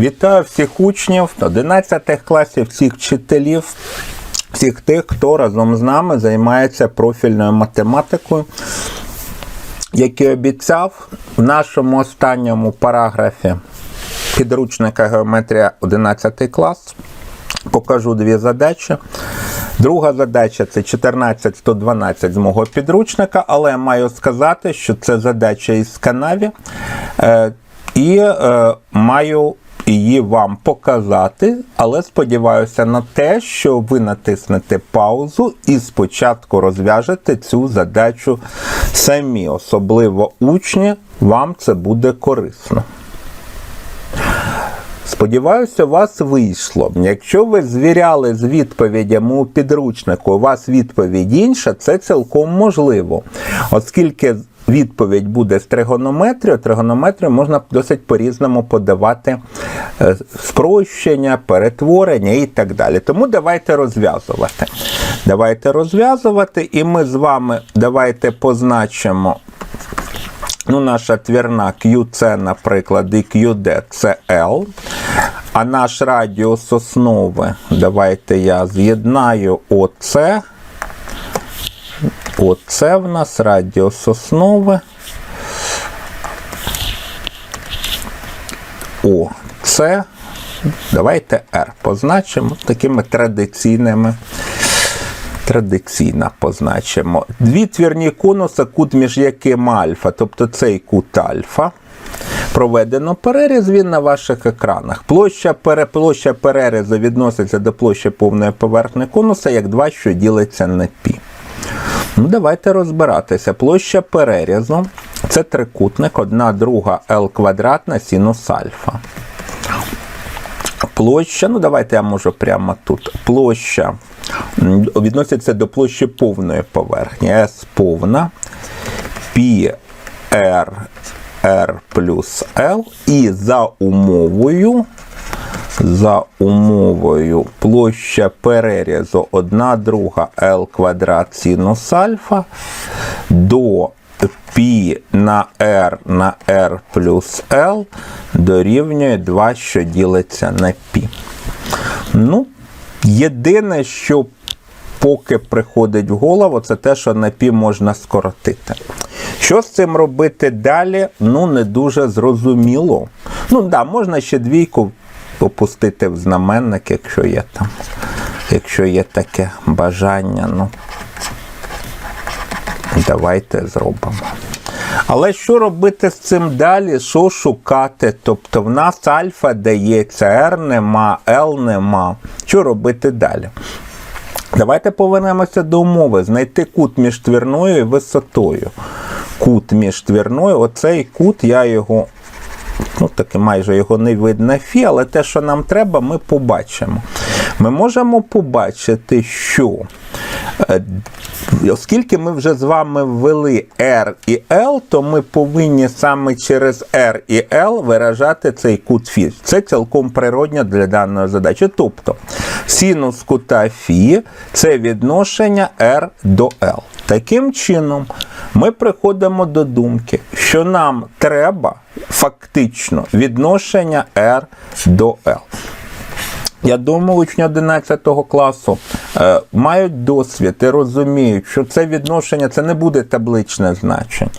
Вітаю всіх учнів, 11 класів, всіх вчителів, всіх тих, хто разом з нами займається профільною математикою. Як і обіцяв, в нашому останньому параграфі підручника геометрія 11 клас покажу дві задачі. Друга задача це 14-112 з мого підручника, але маю сказати, що це задача із канаві. Е, і е, маю її вам показати, але сподіваюся на те, що ви натиснете паузу і спочатку розв'яжете цю задачу самі, особливо учні, вам це буде корисно. Сподіваюся, у вас вийшло. Якщо ви звіряли з відповідями у підручнику, у вас відповідь інша, це цілком можливо. Оскільки відповідь буде з тригонометрією, тригонометрію можна досить по-різному подавати е, спрощення, перетворення і так далі. Тому давайте розв'язувати. Давайте розв'язувати, і ми з вами давайте позначимо. Ну, наша твірна QC, наприклад, і QD це L. А наш радіус основи, давайте я з'єднаю ОЦ. Оце в нас радіус основи. ОЦ. Давайте R позначимо такими традиційними. Традиційно позначимо. Дві твірні конуси, кут між якими альфа, тобто цей кут альфа. Проведено переріз він на ваших екранах. Площа, пере, площа перерізу відноситься до площі повної поверхні конуса як 2, що ділиться на пі. Ну, Давайте розбиратися. Площа перерізу це трикутник, 1 друга L квадрат на синус альфа. Площа, ну давайте я можу прямо тут. Площа відноситься до площі повної поверхні. S повна, π R, R плюс L. І за умовою, за умовою площа перерізу 1 друга L квадрат синус альфа до π на r на r плюс L дорівнює 2, що ділиться на π. Ну, єдине, що поки приходить в голову, це те, що на пі можна скоротити. Що з цим робити далі? Ну, не дуже зрозуміло. Ну, да, можна ще двійку опустити в знаменник, якщо є там, якщо є таке бажання. Ну, давайте зробимо. Але що робити з цим далі? Що шукати? Тобто в нас альфа дається, R нема, L нема. Що робити далі? Давайте повернемося до умови. Знайти кут між твірною і висотою. Кут між твірною, оцей кут, я його, ну таки майже його не видно фі, але те, що нам треба, ми побачимо. Ми можемо побачити, що е, оскільки ми вже з вами ввели R і L, то ми повинні саме через R і L виражати цей кут фі. Це цілком природньо для даної задачі. Тобто синус кута фі це відношення R до L. Таким чином, ми приходимо до думки, що нам треба фактично відношення R до L. Я думаю, учні 11 класу е, мають досвід і розуміють, що це відношення це не буде табличне значення.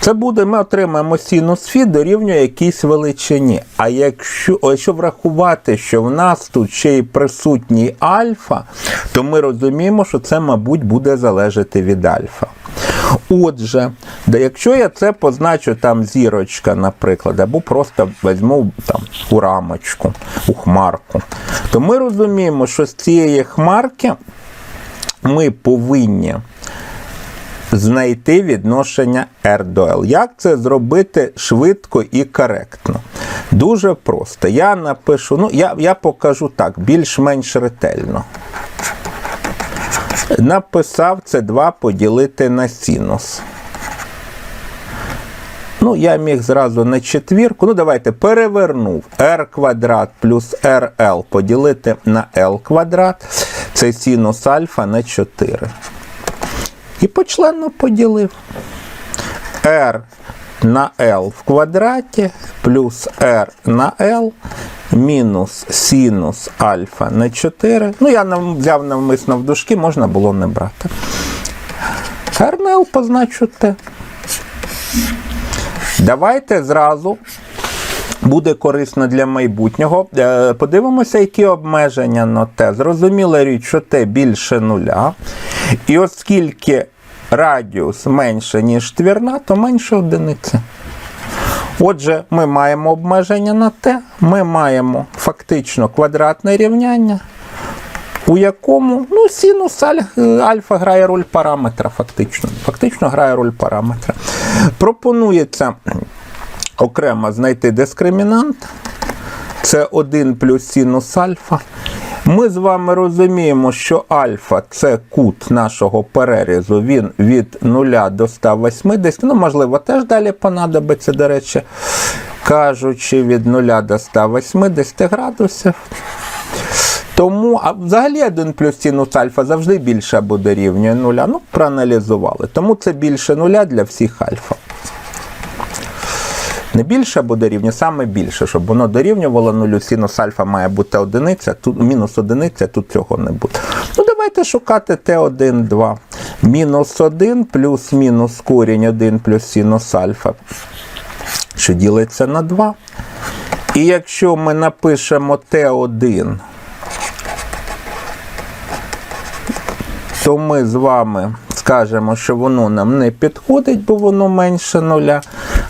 Це буде, ми отримаємо синус фі дорівнює якійсь величині. А якщо, якщо врахувати, що в нас тут ще й присутній альфа, то ми розуміємо, що це, мабуть, буде залежати від альфа. Отже, да якщо я це позначу там зірочка, наприклад, або просто візьму там у рамочку, у хмарку, то ми розуміємо, що з цієї хмарки ми повинні знайти відношення R до L. Як це зробити швидко і коректно? Дуже просто. Я напишу, ну, я, я покажу так, більш-менш ретельно. Написав це 2 поділити на синус. Ну, я міг зразу на четвірку. Ну, давайте перевернув r квадрат плюс rl поділити на l квадрат. Це синус альфа на 4. І почленно поділив. r на L в квадраті плюс R на L мінус синус альфа на 4. Ну, я взяв навмисно в дужки, можна було не брати. R на L позначу T. Давайте зразу. Буде корисно для майбутнього. Е, Подивимося, які обмеження на Т. Зрозуміла річ, що Т більше нуля. І оскільки радіус менше, ніж твірна, то менше одиниці. Отже, ми маємо обмеження на Т, ми маємо фактично квадратне рівняння, у якому ну, синус альфа грає роль параметра, фактично. Фактично грає роль параметра. Пропонується окремо знайти дискримінант. Це 1 плюс синус альфа. Ми з вами розуміємо, що альфа це кут нашого перерізу. Він від 0 до 180. Ну, можливо, теж далі понадобиться, до речі, кажучи, від 0 до 180 градусів. Тому, а взагалі 1 плюс синус альфа завжди більше або дорівнює 0. Ну, проаналізували. Тому це більше нуля для всіх альфа. Не більше або дорівнює, саме більше, щоб воно дорівнювало нулю, синус альфа має бути одиниця, тут мінус одиниця, тут цього не буде. Ну, давайте шукати Т1, 2. Мінус 1 плюс мінус корінь 1 плюс синус альфа, що ділиться на 2. І якщо ми напишемо Т1, то ми з вами скажемо, що воно нам не підходить, бо воно менше нуля.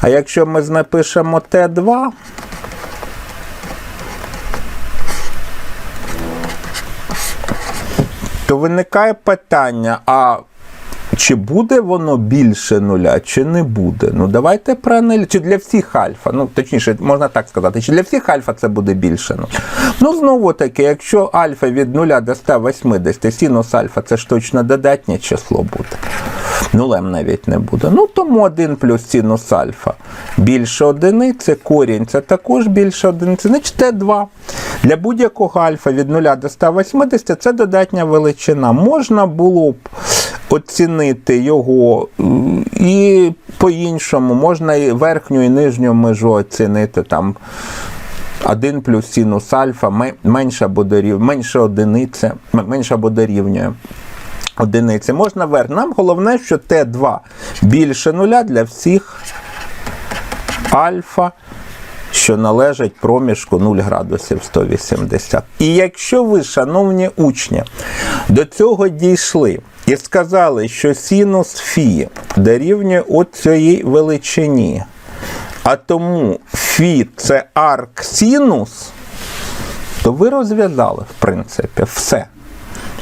А якщо ми напишемо Т2, то виникає питання, а чи буде воно більше нуля, чи не буде? Ну давайте проаналізуємо. Чи для всіх альфа, ну точніше, можна так сказати, чи для всіх альфа це буде більше нуля? Ну, знову таки, якщо альфа від 0 до 180, синус альфа це ж точно додатнє число буде. Нулем навіть не буде. Ну тому 1 плюс синус альфа більше одиниці, корінь це також більше одиниці, значить Т2. Для будь-якого альфа від 0 до 180 це додатня величина. Можна було б оцінити його і по-іншому, можна і верхню і нижню межу оцінити там. 1 плюс синус альфа менше або менше одиниці, менше або дорівнює одиниці. Можна вверх. Нам головне, що Т2 більше нуля для всіх альфа, що належать проміжку 0 градусів 180. І якщо ви, шановні учні, до цього дійшли і сказали, що синус фі дорівнює от цієї величині, а тому фі це арк синус, то ви розв'язали, в принципі, все.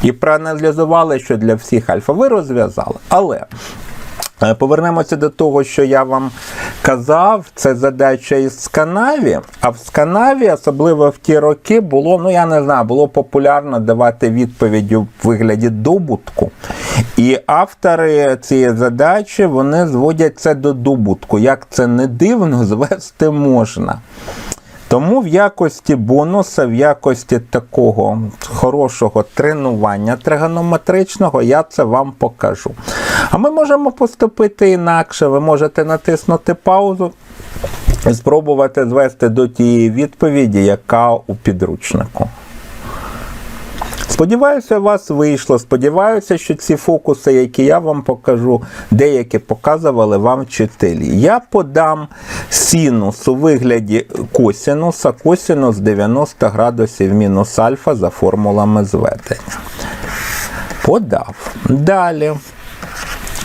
І проаналізували, що для всіх альфа ви розв'язали. Але е, повернемося до того, що я вам казав, це задача із Сканаві. А в Сканаві, особливо в ті роки, було, ну я не знаю, було популярно давати відповіді в вигляді добутку. І автори цієї задачі вони зводять це до добутку. Як це не дивно, звести можна. Тому в якості бонуса, в якості такого хорошого тренування тригонометричного я це вам покажу. А ми можемо поступити інакше. Ви можете натиснути паузу і спробувати звести до тієї відповіді, яка у підручнику. Сподіваюся, у вас вийшло. Сподіваюся, що ці фокуси, які я вам покажу, деякі показували вам вчителі. Я подам синус у вигляді косінуса, косінус 90 градусів мінус альфа за формулами зведення. Подав. Далі.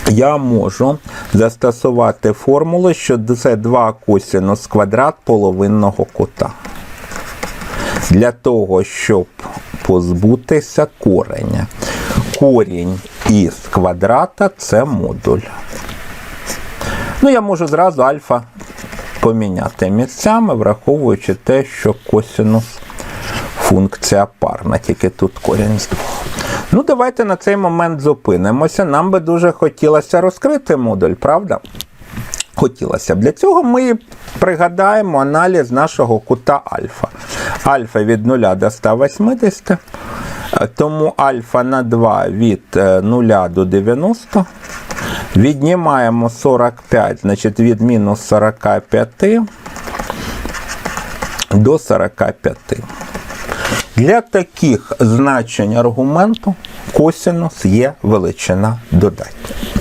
Я можу застосувати формулу, що це 2 косінус квадрат половинного кута. Для того, щоб позбутися кореня. Корінь із квадрата це модуль. Ну, я можу зразу альфа поміняти місцями, враховуючи те, що косинус функція парна, тільки тут корінь з двох. Ну, давайте на цей момент зупинимося. Нам би дуже хотілося розкрити модуль, правда? Хотілося. Для цього ми пригадаємо аналіз нашого кута альфа. Альфа від 0 до 180. Тому альфа на 2 від 0 до 90. Віднімаємо 45, значить від мінус 45 до 45. Для таких значень аргументу косинус є величина додатня.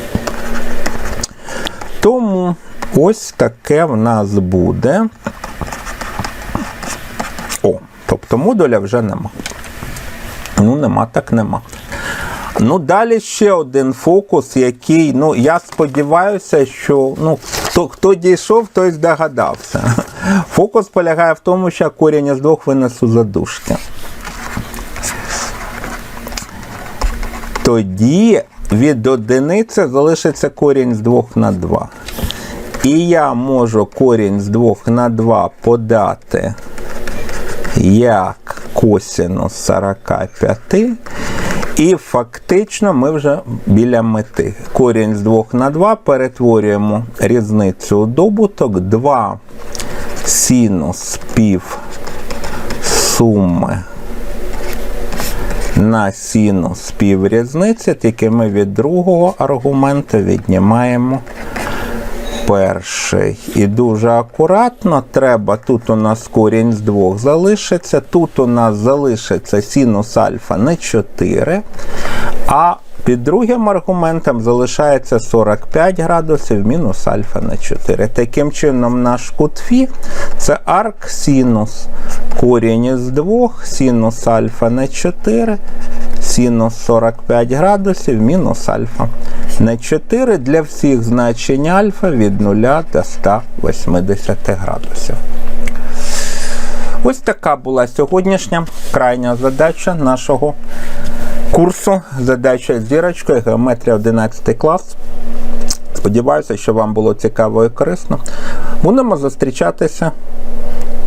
Ось таке в нас буде. О, тобто модуля вже нема. Ну, нема, так нема. Ну, далі ще один фокус, який, ну, я сподіваюся, що ну, хто, хто дійшов, той здогадався. Фокус полягає в тому, що корінь із двох винесу за дужки. Тоді від одиниці залишиться корінь з 2 на 2. І я можу корінь з 2 на 2 подати як косинус 45. І фактично ми вже біля мети. Корінь з 2 на 2 перетворюємо різницю у добуток 2 синус пів суми на синус пів різниці, тільки ми від другого аргументу віднімаємо перший. І дуже акуратно треба, тут у нас корінь з двох залишиться, тут у нас залишиться синус альфа на 4, а під другим аргументом залишається 45 градусів мінус альфа на 4. Таким чином, наш кут Фі це арк синус корінь із 2, синус альфа на 4, синус 45 градусів мінус альфа на 4 для всіх значень альфа від 0 до 180 градусів. Ось така була сьогоднішня крайня задача нашого курсу. Задача з зірочкою, геометрія 11 клас. Сподіваюся, що вам було цікаво і корисно. Будемо зустрічатися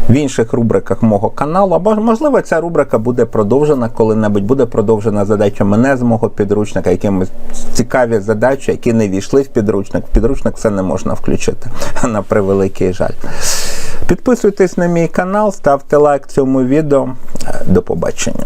в інших рубриках мого каналу. Або можливо, ця рубрика буде продовжена коли-небудь, буде продовжена задача мене з мого підручника, якимось цікаві задачі, які не війшли в підручник. В підручник це не можна включити, на превеликий жаль. Підписуйтесь на мій канал, ставте лайк цьому відео. До побачення.